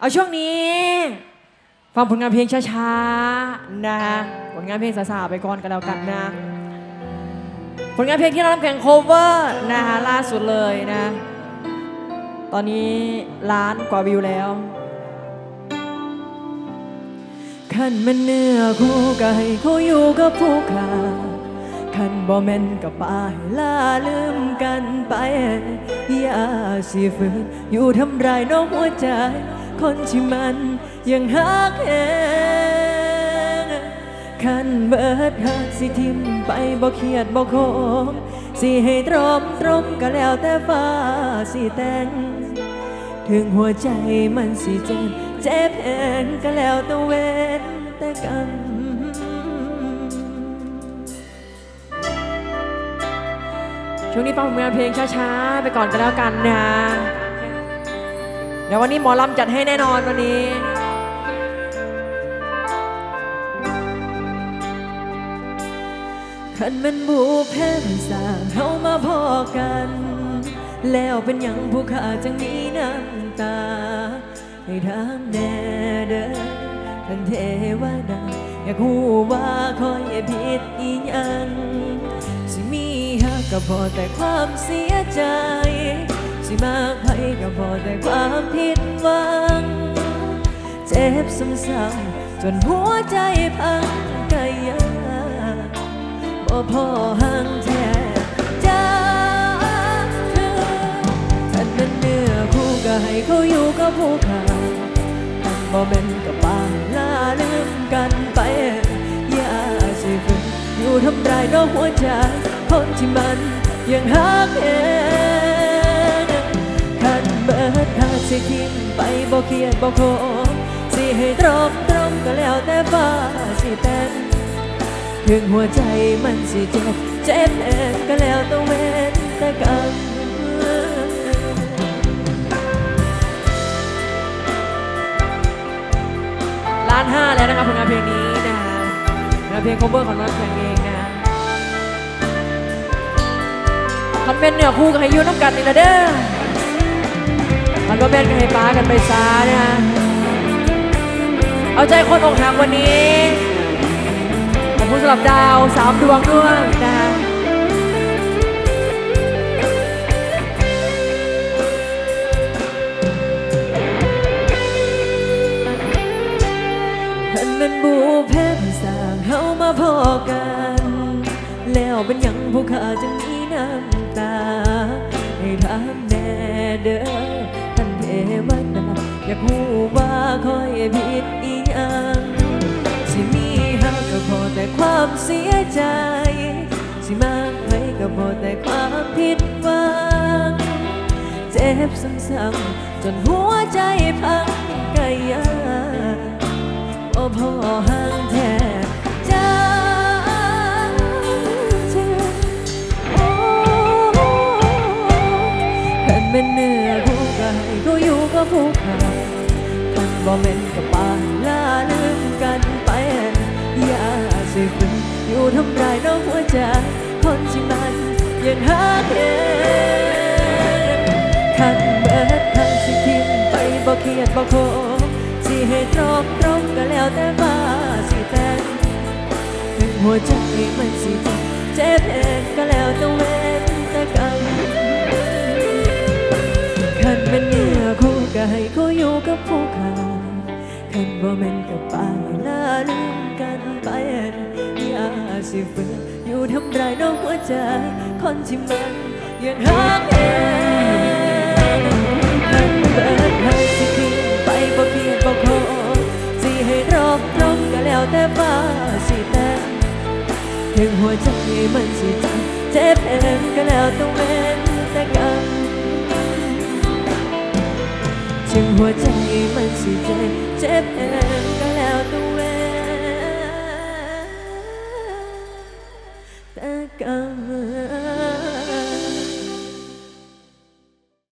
เอาช่วงนี้ ฟังผลงานเพลงช้าๆนะผลงานเพลงสาๆไปก่อนกันแล้วกันนะผลงานเพลงที่เราทำแข่งโคเวอร์นะคะล่าสุดเลยนะ ตอนนี้ล้านกว่าวิวแล้วขันมันเนื้อคู่กให้เขาอยู่กับผู้ขาขันบ่แม่นกับป้าให้ลาลืมกันไป อย่าสิฝืนอยู่ทำร้ายน้องหัวใจ คนที่มันยังหักแหงขันเบิดหักสิทิมไปบ่เครียดบ่โคมสิให้ตรอมตรมก็แล้วแต่ฟ้าสิแต่งถึงหัวใจมันสิเจ็บเจ็บแหงก็แล้วแตัวเวนแต่กันช่วงนี้ฟังผลงานเพลงช้าๆ ไปก่อนก็แล้วกันนะ เดี๋ยววันนี้หมอลำจัดให้แน่นอนวันนี้ขันมันบูแพ้มันสร้างเฮามาพอกัน แล้วเป็นหยังผู้ขาจังมีน้ำตา ให้ทางแน่เด้อท่านเทวดา อยากหูว่าคอยผิดอีหยังสิมีหักก็พอแต่ความเสียใจ สิมากไปก็พอแต่ความผิดหวัง เจ็บซ้ำๆจนหัวใจพังกายาบ่พอห่างแท้จ้าเธอท่านนั้นเนื้อคู่ก็ให้เขาอยู่กับผู้ขาท่านบ่แม่นกับป้าลาลืมกันไปอย่าสิฝืนอยู่ทำร้ายน้องหัวใจคนที่มันยังหักเอง สิทิ้งไปบ่เคียดบ่โคสิให้ตรอมตรมก็แล้วแต่ฟ้าสิแต่งถึงหัวใจมันสิเจ็บเจ็บเองก็แล้วต้องเว้นแต่กันล้านห้าแล้วนะครับผลงานเพลงนี้นะฮะงานเพลง cover ของน้องแข่งเองนะคันเป็นเนื้อคู่กับให้ยูน้ำกันนี่ละเด้อ มันก็เป็นกับให้ป้ากันไปซาเนี่ยฮะเอาใจคนอกหักวันนี้ขอบคุณสำหรับดาวสามดวงด้วยนะฮะท่านเป็นบูเพศสร้างเฮามาพอกัน แล้วเป็นยังผู้ขาจึงมีน้ำตา ให้ถามแน่เด้อ วดาอยากรู้ว่าคอยผิดอีหยังสิมีหักก็พอแต่ความเสียใจ สิมากไปก็พอแต่ความผิดหวังเจ็บซ้ำๆจนหัวใจพังกายาโอ้พอห่าง บ่แม่นกับป้าลาลืมกันไปอย่าสิฝืนอยู่ทำร้ายน้องหัวใจคนที่มันยังหักเองขันเบิดขันสิทิ้งไปบ่เครียดบ่โคสิให้ตรอมตรมก็แล้วแต่ฟ้าสิแต่งถึงหัวใจมันสิเจ็บเจ็บเองก็แล้วแต่เว บ่แม่นกับป้าลาลืมกันไปอย่าสิฝืนอยู่ทำร้ายน้องหัวใจ คนที่มันยังหักเองขันเบิดให้สิทิ้งไปบ่เพียงบ่ขอสิให้รอบตรงก็แล้วแต่ฟ้าสิแต่งถึงหัวใจมันสิจ็บเจ็บเองก็แล้วต้องเว้นแต่กรรมถึงหัวใจ ที่เจ็บเจ็บเอง